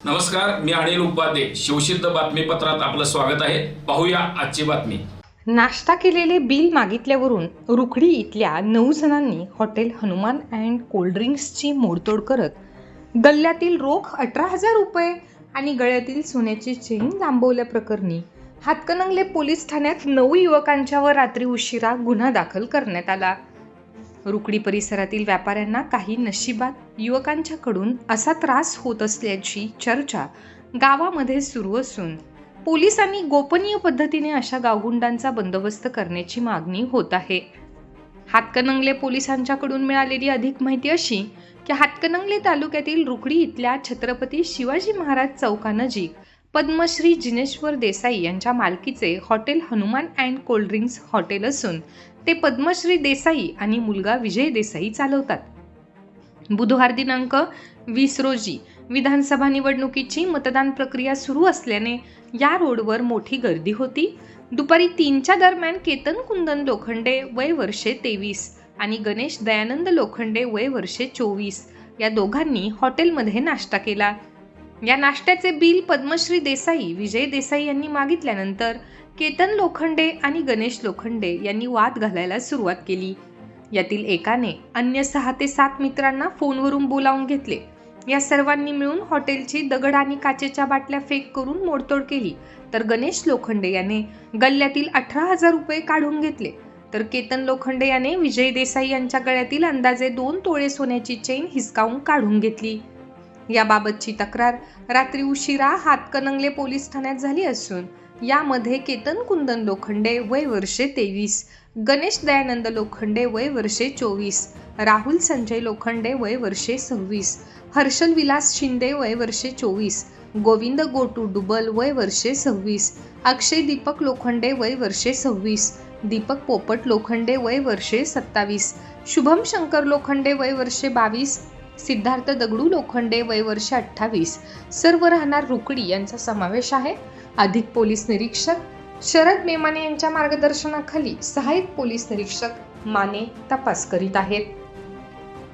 नमस्कार मी अनिल उपाध्ये. शिवसिद्ध बातमीपत्रात आपलं स्वागत आहे. पाहूया आजची बातमी. नाश्ता केलेले बिल मागितल्यावरून रुखडी इथल्या नऊ जणांनी हॉटेल हनुमान अँड कोल्ड्रिंक्सची मोडतोड करत गल्ल्यातील रोख अठरा हजार रुपये आणि गळ्यातील सोन्याची चेन लांबवल्याप्रकरणी हातकणंगले पोलीस ठाण्यात नऊ युवकांच्यावर रात्री उशिरा गुन्हा दाखल करण्यात आला. रुकडी परिसरातील व्यापाऱ्यांना काही नशिबात युवकांच्याकडून असा त्रास होत असल्याची चर्चा गावामध्ये सुरू असून पोलिसांनी गोपनीय पद्धतीने अशा गावगुंडांचा बंदोबस्त करण्याची मागणी होत आहे. हातकणंगले पोलिसांच्याकडून मिळालेली अधिक माहिती अशी की हातकणंगले तालुक्यातील रुकडी इथल्या छत्रपती शिवाजी महाराज चौकानजीक पद्मश्री जिनेश्वर देसाई यांच्या मालकीचे hotel Hanuman and cold drinks hotel असून ते पद्मश्री देसाई आणि मुलगा विजय देसाई चालवतात. बुधवार दिनांक वीस रोजी विधानसभा निवडणुकीची मतदान प्रक्रिया सुरू असल्याने या रोडवर मोठी गर्दी होती. दुपारी तीनच्या दरम्यान केतन कुंदन लोखंडे वय वर्षे तेवीस आणि गणेश दयानंद लोखंडे वय वर्षे चोवीस या दोघांनी हॉटेलमध्ये नाश्ता केला. या नाश्त्याचे बिल पद्मश्री देसाई विजय देसाई यांनी मागितल्यानंतर केतन लोखंडे आणि गणेश लोखंडे यांनी वाद घालायला सुरुवात केली. यातील एकाने अन्य सहा ते सात मित्रांना फोनवरून बोलावून घेतले. या सर्वांनी मिळून हॉटेलची दगड आणि काचेच्या बाटल्या फेक करून मोडतोड केली. तर गणेश लोखंडे याने गल्ल्यातील अठरा हजार रुपये काढून घेतले. तर केतन लोखंडे याने विजय देसाई यांच्या गळ्यातील अंदाजे दोन तोळे सोन्याची चेन हिसकावून काढून घेतली. याबाबतची तक्रार रात्री उशिरा हातकणंगले पोलीस ठाण्यात झाली असून यामध्ये केतन कुंदन लोखंडे वय वर्षे तेवीस गणेश दयानंद लोखंडे वय वर्षे चोवीस राहुल संजय लोखंडे वय वर्षे सव्वीस हर्षल विलास शिंदे वय वर्षे चोवीस गोविंद गोटू डुबल वय वर्षे सव्वीस अक्षय दीपक लोखंडे वय वर्षे सव्वीस दीपक पोपट लोखंडे वय वर्षे सत्तावीस शुभम शंकर लोखंडे वय वर्षे बावीस सिद्धार्थ दगडू लोखंडे वय वर्ष अठ्ठावीस. सर्व राहणार रुकडी यांचा समावेश आहे. अधिक पोलीस निरीक्षक शरद मेमाने यांच्या मार्गदर्शनाखाली सहाय्यक पोलीस निरीक्षक माने तपास करीत आहेत.